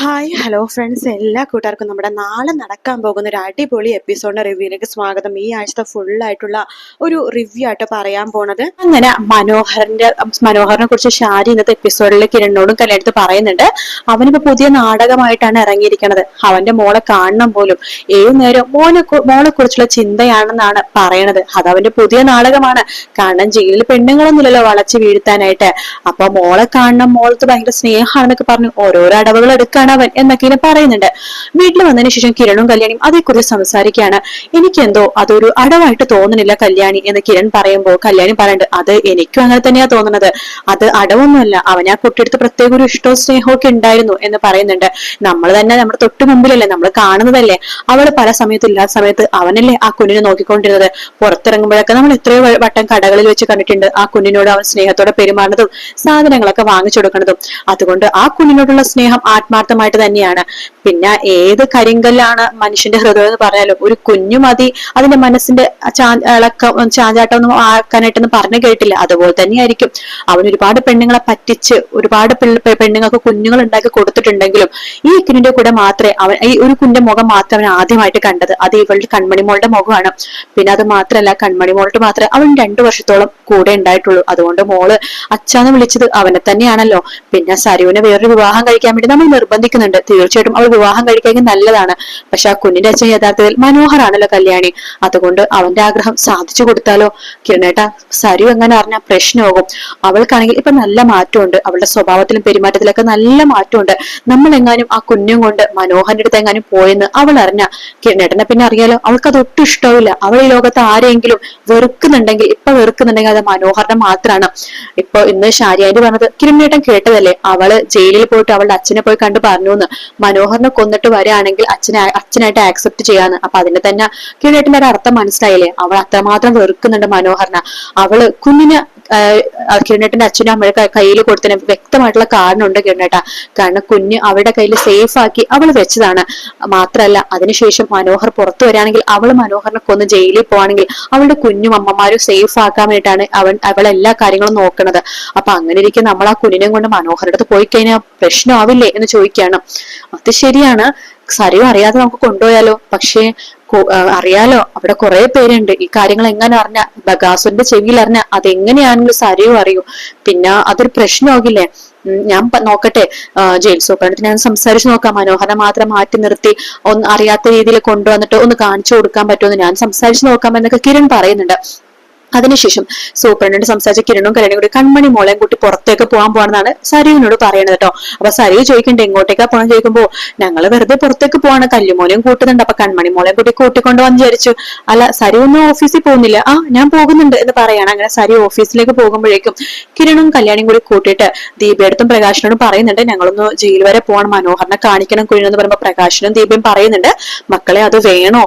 Hi hello friends എല്ലാ കൂട്ടുകാർക്കും നമ്മുടെ നാളെ നടക്കാൻ പോകുന്ന ഒരു അടിപൊളി എപ്പിസോഡിന്റെ റിവ്യൂയിലേക്ക് സ്വാഗതം. ഈ ആഴ്ച ഫുൾ ആയിട്ടുള്ള ഒരു റിവ്യൂ ആയിട്ട് പറയാൻ പോണത് അങ്ങനെ മനോഹരന്റെ മനോഹരനെ കുറിച്ച് ഷാരി ഇന്നത്തെ എപ്പിസോഡിൽ കിരണിനോടും കല്യാണത്ത് പറയുന്നുണ്ട്. അവനിപ്പോ പുതിയ നാടകമായിട്ടാണ് ഇറങ്ങിയിരിക്കുന്നത് അവന്റെ മോളെ കാണണം പോലും. ഏത് നേരം മോനെ മോളെ കുറിച്ചുള്ള ചിന്തയാണെന്നാണ് പറയണത്. അത് അവന്റെ പുതിയ നാടകമാണ്. കാരണം ജയിലിൽ പെണ്ണുങ്ങളൊന്നുമില്ലല്ലോ വളച്ച് വീഴ്ത്താനായിട്ട്. അപ്പൊ മോളെ കാണണം മോളത്ത് ഭയങ്കര സ്നേഹമാണെന്നൊക്കെ പറഞ്ഞു ഓരോരോ അടവുകൾ എടുക്കാണ്. അവൻ എന്നൊക്കെ പറയുന്നുണ്ട്. വീട്ടിൽ വന്നതിന് ശേഷം കിരണും കല്യാണിയും അതേക്കുറിച്ച് സംസാരിക്കുകയാണ്. എനിക്കെന്തോ അതൊരു അടവായിട്ട് തോന്നുന്നില്ല കല്യാണി എന്ന് കിരൺ പറയുമ്പോൾ കല്യാണി പറയുന്നുണ്ട് അത് എനിക്കും അങ്ങനെ തന്നെയാ തോന്നുന്നത്. അത് അടവൊന്നുമല്ല. അവൻ ആ കുട്ടിയെടുത്ത് പ്രത്യേക ഒരു ഇഷ്ടവും സ്നേഹവും ഒക്കെ ഉണ്ടായിരുന്നു എന്ന് പറയുന്നുണ്ട്. നമ്മൾ തന്നെ നമ്മുടെ തൊട്ട് മുമ്പിലല്ലേ നമ്മൾ കാണുന്നതല്ലേ. അവൾ പല സമയത്ത് ഇല്ലാത്ത സമയത്ത് അവനല്ലേ ആ കുഞ്ഞിനെ നോക്കിക്കൊണ്ടിരുന്നത്. പുറത്തിറങ്ങുമ്പോഴൊക്കെ നമ്മൾ എത്രയോ വട്ടം കടകളിൽ വെച്ച് കണ്ടിട്ടുണ്ട് ആ കുഞ്ഞിനോട് അവൻ സ്നേഹത്തോടെ പെരുമാറുന്നതും സാധനങ്ങളൊക്കെ വാങ്ങിച്ചു കൊടുക്കുന്നതും. അതുകൊണ്ട് ആ കുഞ്ഞിനോടുള്ള സ്നേഹം ആത്മാർത്ഥമായിട്ട് തന്നെയാണ്. പിന്നെ ഏത് കരിങ്കല്ലാണ് മനുഷ്യന്റെ ഹൃദയം എന്ന് പറഞ്ഞാലും ഒരു കുഞ്ഞു മതി അതിന്റെ മനസ്സിന്റെ ഇളക്കം ചാഞ്ചാട്ടം ഒന്നും ആക്കാനായിട്ടൊന്നും പറഞ്ഞു കേട്ടില്ല. അതുപോലെ തന്നെയായിരിക്കും. അവൻ ഒരുപാട് പെണ്ണുങ്ങളെ പറ്റിച്ച് ഒരുപാട് പെണ്ണ് പെണ്ണുങ്ങൾക്ക് കുഞ്ഞുങ്ങൾ ഉണ്ടാക്കി കൊടുത്തിട്ടുണ്ടെങ്കിലും ഈ കുഞ്ഞിന്റെ കൂടെ മാത്രമേ അവൻ ഈ ഒരു കുഞ്ഞിന്റെ മുഖം മാത്രം അവൻ ആദ്യമായിട്ട് കണ്ടത്. അത് ഇവളുടെ കൺമണിമോളുടെ മുഖമാണ്. പിന്നെ അത് മാത്രമല്ല കൺമണി മോളുടെ മാത്രമേ അവൻ രണ്ടു വർഷത്തോളം കൂടെ ഉണ്ടായിട്ടുള്ളൂ. അതുകൊണ്ട് മോൾ അച്ഛാന്ന് വിളിച്ചത് അവനെ തന്നെയാണല്ലോ. പിന്നെ സരുവിനെ വേറൊരു വിവാഹം കഴിക്കാൻ വേണ്ടി നമ്മൾ നിർബന്ധിക്കുന്നുണ്ട് തീർച്ചയായിട്ടും അവൾ വിവാഹം കഴിക്കാൻ നല്ലതാണ്. പക്ഷെ ആ കുഞ്ഞിന്റെ അച്ഛൻ യഥാർത്ഥത്തിൽ മനോഹറാണല്ലോ കല്യാണി. അതുകൊണ്ട് അവന്റെ ആഗ്രഹം സാധിച്ചു കൊടുത്താലോ? കിരണേട്ട സരു എങ്ങനെ അറിഞ്ഞാൽ പ്രശ്നമാകും. അവൾക്കാണെങ്കിൽ ഇപ്പൊ നല്ല മാറ്റമുണ്ട്. അവളുടെ സ്വഭാവത്തിലും പെരുമാറ്റത്തിലൊക്കെ നല്ല മാറ്റമുണ്ട്. നമ്മൾ എങ്ങാനും ആ കുഞ്ഞും കൊണ്ട് മനോഹരന്റെ അടുത്ത് എങ്ങാനും പോയെന്ന് അവൾ അറിഞ്ഞ കിരണേട്ടനെ പിന്നെ അറിയാലോ? അവൾക്ക് അത് ഒട്ടും ഇഷ്ടമില്ല അവൾ ഈ ലോകത്ത് ആരെങ്കിലും വെറുക്കുന്നുണ്ടെങ്കിൽ ഇപ്പൊ വെറുക്കുന്നുണ്ടെങ്കിൽ അത് മനോഹരനെ മാത്രമാണ് ഇപ്പൊ ഇന്ന് ഷാരിയാന്റെ പറഞ്ഞത് കിരണേട്ടൻ കേട്ടതല്ലേ? അവൾ ജയിലിൽ പോയിട്ട് അവളുടെ അച്ഛനെ പോയി കണ്ടു പറഞ്ഞു എന്ന് മനോഹറിനെ കൊന്നിട്ട് വരികയാണെങ്കിൽ അച്ഛനെ അച്ഛനായിട്ട് ആക്സെപ്റ്റ് ചെയ്യാന്ന്. അപ്പൊ അതിന് തന്നെ കീഴേട്ടിന്റെ ഒരു അർത്ഥം മനസ്സിലായില്ലേ? അവൾ അത്രമാത്രം വെറുക്കുന്നുണ്ട് മനോഹറിനെ. അവൾ കുഞ്ഞിന് കിരണേട്ടന്റെ അച്ഛനും അമ്മയുടെ കയ്യിൽ കൊടുത്തതിന് വ്യക്തമായിട്ടുള്ള കാരണമുണ്ട് കിരണേട്ട. കാരണം കുഞ്ഞ് അവരുടെ കയ്യിൽ സേഫ് ആക്കി അവൾ വെച്ചതാണ്. മാത്രമല്ല അതിനുശേഷം മനോഹർ പുറത്തു വരാണെങ്കിൽ അവൾ മനോഹറിനെ കൊന്ന് ജയിലിൽ പോവാണെങ്കിൽ അവളുടെ കുഞ്ഞും അമ്മമാരും സേഫ് ആക്കാൻ വേണ്ടിയിട്ടാണ് അവൻ അവളെല്ലാ കാര്യങ്ങളും നോക്കുന്നത്. അപ്പൊ അങ്ങനെ ഇരിക്കും നമ്മൾ ആ കുഞ്ഞിനെ കൊണ്ട് മനോഹരുടെ അടുത്ത് പോയി കഴിഞ്ഞാൽ പ്രശ്നമാവില്ലേ എന്ന് ചോദിക്കുകയാണ്. അത് ശരിയാണ്. സരിയും അറിയാതെ നമുക്ക് കൊണ്ടുപോയാലോ? പക്ഷേ അറിയാലോ. അവിടെ കുറെ പേരുണ്ട്. ഈ കാര്യങ്ങൾ എങ്ങനെ അറിഞ്ഞ? ബഗാസുന്റെ ചെവിയിൽ അറിഞ്ഞ. അതെങ്ങനെയാണെങ്കിലും സാരിയോ അറിയൂ. പിന്നെ അതൊരു പ്രശ്നമാകില്ലേ? ഞാൻ നോക്കട്ടെ. ജയിൽ സൂപ്രണ്ടിന് ഞാൻ സംസാരിച്ചു നോക്കാം. മനോഹര മാത്രം മാറ്റി നിർത്തി ഒന്ന് അറിയാത്ത രീതിയിൽ കൊണ്ടുവന്നിട്ട് ഒന്ന് കാണിച്ചു കൊടുക്കാൻ പറ്റുമെന്ന് ഞാൻ സംസാരിച്ചു നോക്കാം എന്നൊക്കെ കിരൺ പറയുന്നുണ്ട്. അതിനുശേഷം സൂപ്രണ്ടിനോട് സംസാരിച്ച കിരണും കല്യാണിയും കൂടി കൺമണി മോളെയും കൂട്ടി പുറത്തേക്ക് പോകാൻ പോകണമെന്നാണ് സരിവിനോട് പറയണത് കേട്ടോ. അപ്പൊ സരിവ് ചോദിക്കണ്ടേ എങ്ങോട്ടേക്കാ പോകാൻ ചോദിക്കുമ്പോ ഞങ്ങൾ വെറുതെ പുറത്തേക്ക് പോവാണ് കല്ലുമോലെയും കൂട്ടുന്നുണ്ട്. അപ്പൊ കൺമണി മോളെയും കൂട്ടി വന്ന് വിചാരിച്ചു. അല്ല സരി ഒന്നും ഓഫീസിൽ പോകുന്നില്ല. ആ ഞാൻ പോകുന്നുണ്ട് എന്ന് പറയാണ്. അങ്ങനെ സരി ഓഫീസിലേക്ക് പോകുമ്പോഴേക്കും കിരണും കല്യാണിയും കൂടി കൂട്ടിയിട്ട് ദീപയെടുത്തും പ്രകാശനോടും പറയുന്നുണ്ട് ഞങ്ങളൊന്ന് ജയിൽ വരെ പോകണം. മനോഹരനെ കാണിക്കണം കുഴിനെന്ന് പറയുമ്പോ പ്രകാശനും ദീപയും പറയുന്നുണ്ട് മക്കളെ അത് വേണോ?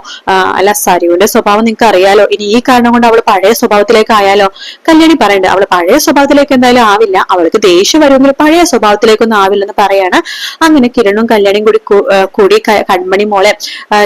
അല്ല സരിയുടെ സ്വഭാവം നിങ്ങൾക്ക് അറിയാലോ ഇനി ഈ കാരണം കൊണ്ട് അവൾ പഴയ സ്വഭാവത്തിലേക്ക് ആയാലോ കല്യാണി പറയണ്ട അവൾ പഴയ സ്വഭാവത്തിലേക്ക് എന്തായാലും ആവില്ല. അവൾക്ക് ദേഷ്യം വരുമെങ്കിൽ പഴയ സ്വഭാവത്തിലേക്കൊന്നും ആവില്ലെന്ന് പറയാണ്. അങ്ങനെ കിരണും കല്യാണിയും കൂടി കൂടി കൺമണി മോളെ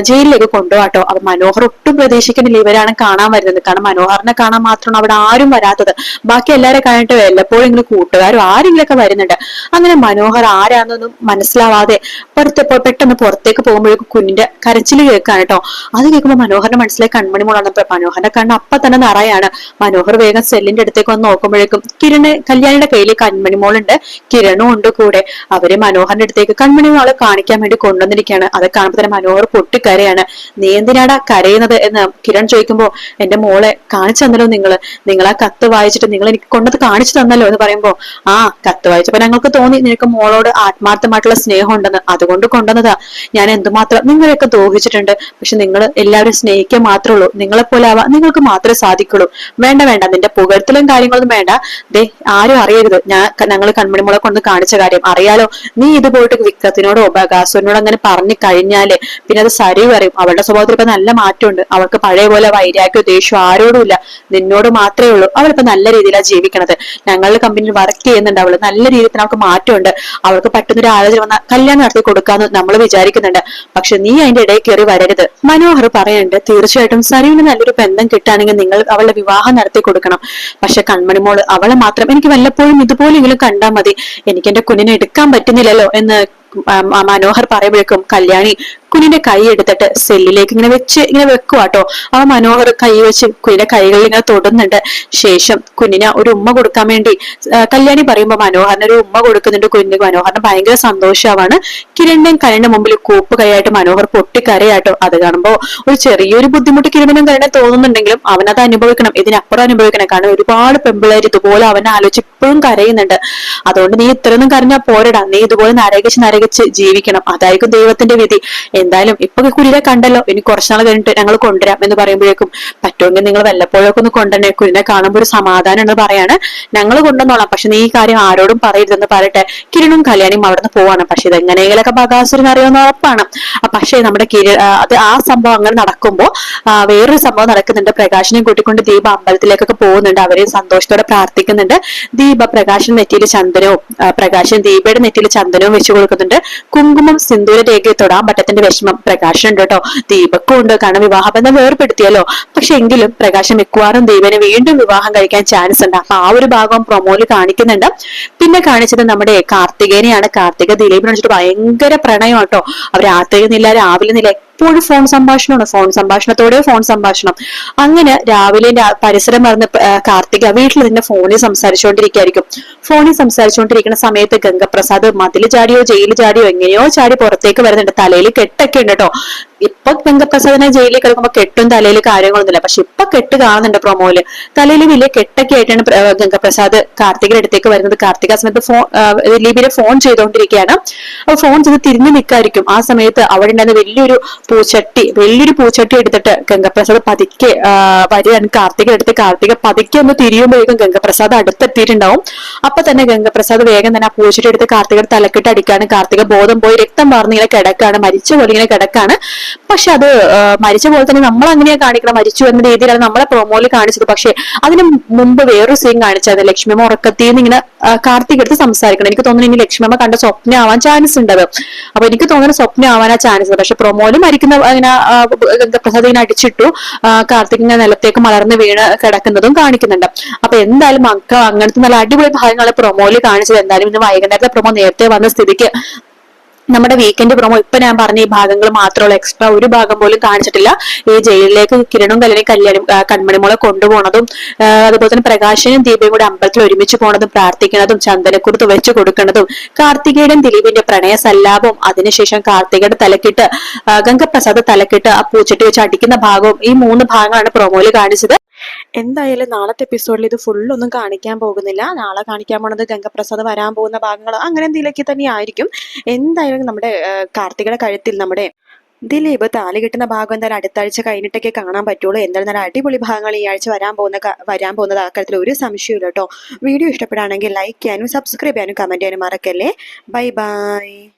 ജയിലിലേക്ക് കൊണ്ടുപോകട്ടോ. അപ്പൊ മനോഹർ ഒട്ടും പ്രതീക്ഷിക്കുന്നില്ല ഇവരാണ് കാണാൻ വരുന്നത്. കാരണം മനോഹറിനെ കാണാൻ മാത്രമാണ് അവിടെ ആരും വരാത്തത്. ബാക്കി എല്ലാവരെ കാണാനായിട്ട് വല്ലപ്പോഴെങ്കിലും കൂട്ടുകാരും ആരെങ്കിലുമൊക്കെ വരുന്നുണ്ട്. അങ്ങനെ മനോഹർ ആരാണെന്നൊന്നും മനസ്സിലാവാതെ പുറത്ത് പെട്ടെന്ന് പുറത്തേക്ക് പോകുമ്പോഴേക്കും കുഞ്ഞിന്റെ കരച്ചിൽ കേൾക്കാണ് കേട്ടോ. അത് കേൾക്കുമ്പോൾ മനോഹറിന്റെ മനസ്സിലായി കൺമണി മോളാണ് മനോഹറിന്റെ കണ്ണ് അപ്പൊ തന്നെ നിറയാണ്. മനോഹർ വേഗം സെല്ലിന്റെ അടുത്തേക്ക് വന്ന് നോക്കുമ്പോഴേക്കും കിരണ് കല്യാണിയുടെ കയ്യിൽ കൺമണി മോളുണ്ട് കിരണും ഉണ്ട് കൂടെ. അവർ മനോഹറിന്റെ അടുത്തേക്ക് കൺമണി മോളെ കാണിക്കാൻ വേണ്ടി കൊണ്ടുവന്നിരിക്കുകയാണ്. അത് കാണുമ്പോൾ തന്നെ മനോഹർ പൊട്ടിക്കരയാണ്. നീ എന്തിനാടാ കരയുന്നത്? എന്ന് കിരൺ ചോദിക്കുമ്പോ എന്റെ മോളെ കാണിച്ചു തന്നല്ലോ നിങ്ങൾ നിങ്ങൾ ആ കത്ത് വായിച്ചിട്ട് നിങ്ങൾ എനിക്ക് കൊണ്ടത് കാണിച്ചു തന്നല്ലോ എന്ന് പറയുമ്പോ ആ കത്ത് വായിച്ചപ്പോ ഞങ്ങൾക്ക് തോന്നി നിനക്ക് മോളോട് ആത്മാർത്ഥമായിട്ടുള്ള സ്നേഹം ഉണ്ടെന്ന് അതുകൊണ്ട് കൊണ്ടുവന്നതാ. ഞാൻ എന്തുമാത്രം നിങ്ങളെയൊക്കെ ദോഹിച്ചിട്ടുണ്ട്. പക്ഷെ നിങ്ങൾ എല്ലാവരും സ്നേഹിക്കാൻ മാത്രമേ ഉള്ളൂ. നിങ്ങളെ പോലെ ആവാൻ നിങ്ങൾക്ക് മാത്രമേ സാധിക്കുള്ളൂ. വേണ്ട വേണ്ട. നിന്റെ പുകഴ്ത്തലും കാര്യങ്ങളൊന്നും വേണ്ട. ദേ ആരും അറിയരുത്. ഞാൻ ഞങ്ങൾ കൺമണിമുളെ കൊണ്ട് കാണിച്ച കാര്യം. അറിയാലോ നീ ഇത് പോയിട്ട് വിക്രത്തിനോടോ ബകാസുവിനോടോ അങ്ങനെ പറഞ്ഞു കഴിഞ്ഞാൽ പിന്നെ അത് സരിവ് അറിയും അവളുടെ സ്വഭാവത്തിൽ ഇപ്പൊ നല്ല മാറ്റമുണ്ട്. അവൾക്ക് പഴയ പോലെ വൈരാഗ്യോ ദേഷ്യം ആരോടും ഇല്ല. നിന്നോട് മാത്രമേ ഉള്ളൂ. അവളിപ്പോ നല്ല രീതിയിലാണ് ജീവിക്കണത്. ഞങ്ങളുടെ കമ്പനിയിൽ വർക്ക് ചെയ്യുന്നുണ്ട് അവൾ. നല്ല രീതിയിൽ അവൾക്ക് മാറ്റമുണ്ട്. അവൾക്ക് പറ്റുന്നൊരു ആലോചന വന്ന കല്യാണം നടത്തി കൊടുക്കാന്ന് നമ്മൾ വിചാരിക്കുന്നുണ്ട്. പക്ഷെ നീ അതിന്റെ ഇടയിൽ കയറി വരരുത്. മനോഹർ പറയുന്നുണ്ട് തീർച്ചയായിട്ടും സരിവിന് നല്ലൊരു ബന്ധം കിട്ടുകയാണെങ്കിൽ നിങ്ങൾ അവളുടെ വിവാഹം നടത്തി കൊടുക്കണം. പക്ഷെ കൺമണിമോൾ അവളെ മാത്രം എനിക്ക് വല്ലപ്പോഴും ഇതുപോലെങ്കിലും കണ്ടാൽ മതി. എനിക്ക് എന്റെ കുഞ്ഞിനെ എടുക്കാൻ പറ്റുന്നില്ലല്ലോ എന്ന് മനോഹർ പറയുമ്പോഴേക്കും കല്യാണി കുഞ്ഞിന്റെ കൈ എടുത്തിട്ട് സെല്ലിലേക്ക് ഇങ്ങനെ വെച്ച് ഇങ്ങനെ വെക്കുക കേട്ടോ ആ മനോഹർ കൈ വെച്ച് കുഞ്ഞിന്റെ കൈകളിൽ ഇങ്ങനെ തൊടുന്നുണ്ട്. ശേഷം കുഞ്ഞിന് ഒരു ഉമ്മ കൊടുക്കാൻ വേണ്ടി കല്യാണി പറയുമ്പോൾ മനോഹറിന് ഒരു ഉമ്മ കൊടുക്കുന്നുണ്ട് കുഞ്ഞിന്. മനോഹറിന് ഭയങ്കര സന്തോഷമാണ്. കിരണിന്റെയും കരണിന്റെ മുമ്പിൽ കൂപ്പ് കൈയായിട്ട് മനോഹർ പൊട്ടിക്കരയാട്ടോ. അത് കാണുമ്പോൾ ഒരു ചെറിയൊരു ബുദ്ധിമുട്ട് കിരണിനും കരणे തോന്നുന്നുണ്ടെങ്കിലും അവനത് അനുഭവിക്കണം. ഇതിനപ്പുറം അനുഭവിക്കണം. കാരണം ഒരുപാട് പെമ്പിളേർ ഇതുപോലെ അവനെ ആലോചിച്ച് ഇപ്പോഴും കരയുന്നുണ്ട്. അതുകൊണ്ട് നീ ഇത്രയൊന്നും കരഞ്ഞാൽ പോരടാ. നീ ഇതുപോലെ നരകിച്ച് നരകിച്ച് ജീവിക്കണം. അതായിരിക്കും ദൈവത്തിന്റെ വിധി. എന്തായാലും ഇപ്പൊ കുരിനെ കണ്ടല്ലോ. ഇനി കുറച്ചുനാൾ കഴിഞ്ഞിട്ട് ഞങ്ങൾ കൊണ്ടുവരാം എന്ന് പറയുമ്പോഴേക്കും പറ്റുമെങ്കിൽ നിങ്ങൾ വല്ലപ്പോഴൊക്കെ ഒന്ന് കൊണ്ടുവരണേ. കുരിനെ കാണുമ്പോൾ ഒരു സമാധാനം എന്ന് പറയാണ്. ഞങ്ങൾ കൊണ്ടുവന്നോളാം. പക്ഷെ നീ ഈ കാര്യം ആരോടും പറയരുതെന്ന് പറയട്ടെ. കിരണും കല്യാണിയും അവിടുന്ന് പോവാണ്. പക്ഷെ ഇതെങ്ങനെയെങ്കിലൊക്കെ ബകാസുരൻ അറിയാവുന്ന ഉറപ്പാണ്. പക്ഷേ നമ്മുടെ കിര അത് ആ സംഭവം അങ്ങനെ നടക്കുമ്പോൾ വേറൊരു സംഭവം നടക്കുന്നുണ്ട്. പ്രകാശിനെ കൂട്ടിക്കൊണ്ട് ദീപ അമ്പലത്തിലേക്കൊക്കെ പോകുന്നുണ്ട്. അവരെ സന്തോഷത്തോടെ പ്രാർത്ഥിക്കുന്നുണ്ട്. ദീപ പ്രകാശൻ നെറ്റിയിൽ ചന്ദനവും പ്രകാശൻ ദീപയുടെ നെറ്റിയിൽ ചന്ദനവും വെച്ചു കൊടുക്കുന്നുണ്ട്. കുങ്കുമം സിന്ദൂര രേഖയെ തൊടാൻ പറ്റത്തിന്റെ വിഷമം. പ്രകാശനുണ്ട് കേട്ടോ. ദീപക്കും ഉണ്ട്. കാരണം വിവാഹബന്ധം വേർപ്പെടുത്തിയല്ലോ. പക്ഷെ എങ്കിലും പ്രകാശം മിക്കവാറും ദീപനെ വീണ്ടും വിവാഹം കഴിക്കാൻ ചാൻസ് ഉണ്ട്. അപ്പൊ ആ ഒരു ഭാഗം പ്രൊമോയിൽ കാണിക്കുന്നുണ്ട്. പിന്നെ കാണിച്ചത് നമ്മുടെ കാർത്തികേനെയാണ്. കാർത്തിക ദിലീപിനെ വെച്ചിട്ട് ഭയങ്കര പ്രണയം കേട്ടോ അവർ രാത്രി നില രാവിലെ നില എപ്പോഴും ഫോൺ സംഭാഷണമാണ്. ഫോൺ സംഭാഷണത്തോടെ ഫോൺ സംഭാഷണം. അങ്ങനെ രാവിലെ പരിസരം മറന്ന് കാർത്തിക വീട്ടിൽ തന്നെ ഫോണിൽ സംസാരിച്ചുകൊണ്ടിരിക്കുകയായിരിക്കും ഫോണിൽ സംസാരിച്ചുകൊണ്ടിരിക്കുന്ന സമയത്ത് ഗംഗപ്രസാദ് മതിൽ ചാടിയോ ജയിലിൽ ചാടിയോ എങ്ങനെയോ ചാടി പുറത്തേക്ക് വരുന്നുണ്ട്. തലയിൽ കെട്ടൊക്കെ ഉണ്ട് കേട്ടോ ഇപ്പൊ ഗംഗപ്രസാദിനെ ജയിലിൽ കിടക്കുമ്പോ കെട്ടും തലയിൽ കാര്യങ്ങളൊന്നുമില്ല. പക്ഷെ ഇപ്പൊ കെട്ട് കാണുന്നുണ്ട് പ്രൊമോയിൽ തലയിൽ വലിയ കെട്ടൊക്കെ ആയിട്ടാണ് ഗംഗപ്രസാദ് കാർത്തികയുടെ അടുത്തേക്ക് വരുന്നത്. കാർത്തിക ആ സമയത്ത് ഫോൺ ദിലീപിനെ ഫോൺ ചെയ്തുകൊണ്ടിരിക്കുകയാണ്. അപ്പൊ ഫോൺ ചെയ്ത് തിരിഞ്ഞു നിൽക്കായിരിക്കും ആ സമയത്ത് അവിടെ ഉണ്ടായിരുന്ന വലിയൊരു പൂച്ചട്ടി വലിയൊരു പൂച്ചട്ടി എടുത്തിട്ട് ഗംഗപ്രസാദ് പതുക്കെ വരികയാണ്. കാർത്തിക എടുത്ത് കാർത്തിക പതുക്കെ ഒന്ന് തിരിയുമ്പോഴേക്കും ഗംഗപ്രസാദ് അടുത്തെത്തിയിട്ടുണ്ടാവും. അപ്പൊ തന്നെ ഗംഗപ്രസാദ് വേഗം തന്നെ ആ പൂച്ചട്ടി എടുത്ത് കാർത്തികയുടെ തലക്കെട്ട് അടിക്കാണ് കാർത്തിക ബോധം പോയി രക്തം വാർന്നിങ്ങനെ കിടക്കാണ് മരിച്ച പോലെ ഇങ്ങനെ കിടക്കാണ് പക്ഷെ അത് മരിച്ച പോലെ തന്നെ നമ്മൾ അങ്ങനെയാ കാണിക്കണം മരിച്ചു എന്ന രീതിയിലാണ് നമ്മളെ പ്രൊമോയിൽ കാണിച്ചത്. പക്ഷെ അതിന് മുമ്പ് വേറൊരു സീൻ കാണിച്ചത് ലക്ഷ്മിയമ്മ ഉറക്കത്തിൽ ഇങ്ങനെ കാർത്തിക് എടുത്ത് സംസാരിക്കണം. എനിക്ക് തോന്നുന്നു ഇനി ലക്ഷ്മിയമ്മ കണ്ട സ്വപ്നം ആവാൻ ചാൻസ് ഉണ്ട് അപ്പൊ എനിക്ക് തോന്നുന്നു സ്വപ്നം ആവാനാ ചാൻസ് പക്ഷെ പ്രൊമോയിൽ മരിക്കുന്ന ഇങ്ങനെ ഗംഗപ്രസാദ് ഇങ്ങനെ അടിച്ചിട്ടു കാർത്തിക് ഇങ്ങനെ നിലത്തേക്ക് മലർന്ന് വീണ് കിടക്കുന്നതും കാണിക്കുന്നുണ്ട്. അപ്പൊ എന്തായാലും മക്ക അങ്ങനത്തെ നല്ല അടിപൊളി ഭാഗങ്ങൾ പ്രൊമോയിൽ കാണിച്ചത് എന്തായാലും ഇന്ന് വൈകുന്നേരത്തെ പ്രൊമോ നേരത്തെ വന്ന സ്ഥിതിക്ക് നമ്മുടെ വീക്കെൻഡ് പ്രൊമോ ഇപ്പൊ ഞാൻ പറഞ്ഞ ഈ ഭാഗങ്ങൾ മാത്രമുള്ള എക്സ്ട്രാ ഒരു ഭാഗം പോലും കാണിച്ചിട്ടില്ല. ഈ ജയിലിലേക്ക് കിരണും കല്യാണി കല്യാണം കൺമണിമോളെ കൊണ്ടുപോണതും അതുപോലെ തന്നെ പ്രകാശനും ദീപയും കൂടെ അമ്പലത്തിൽ ഒരുമിച്ച് പോണതും പ്രാർത്ഥിക്കുന്നതും ചന്ദനക്കുറത്ത് വെച്ച് കൊടുക്കുന്നതും കാർത്തികയുടെയും ദിലീപിന്റെ പ്രണയ സല്ലാപവും അതിനുശേഷം കാർത്തികയുടെ തലക്കിട്ട് ഗംഗപ്രസാദ് തലക്കിട്ട് ആ പൂച്ചട്ടി വെച്ച് അടിക്കുന്ന ഭാഗവും ഈ മൂന്ന് ഭാഗങ്ങളാണ് പ്രൊമോയിൽ കാണിച്ചത്. എന്തായാലും നാളത്തെ എപ്പിസോഡിൽ ഇത് ഫുള്ളൊന്നും കാണിക്കാൻ പോകുന്നില്ല. നാളെ കാണിക്കാൻ പോണത് ഗംഗപ്രസാദ് വരാൻ പോകുന്ന ഭാഗങ്ങൾ അങ്ങനെ എന്തെങ്കിലുമൊക്കെ തന്നെ ആയിരിക്കും. എന്തായാലും നമ്മുടെ കാർത്തികയുടെ കഴുത്തിൽ നമ്മുടെ ദിലീപ് താലി കിട്ടുന്ന ഭാഗം എന്തായാലും അടുത്ത ആഴ്ച കഴിഞ്ഞിട്ടൊക്കെ കാണാൻ പറ്റുള്ളൂ. എന്തായാലും നല്ല അടിപൊളി ഭാഗങ്ങൾ ഈ ആഴ്ച വരാൻ പോകുന്ന വരാൻ പോകുന്നത് ആ കാര്യത്തിൽ ഒരു സംശയമില്ല കേട്ടോ. വീഡിയോ ഇഷ്ടപ്പെടുകയാണെങ്കിൽ ലൈക്ക് ചെയ്യാനും സബ്സ്ക്രൈബ് ചെയ്യാനും കമന്റ് ചെയ്യാനും മറക്കല്ലേ. Bye bye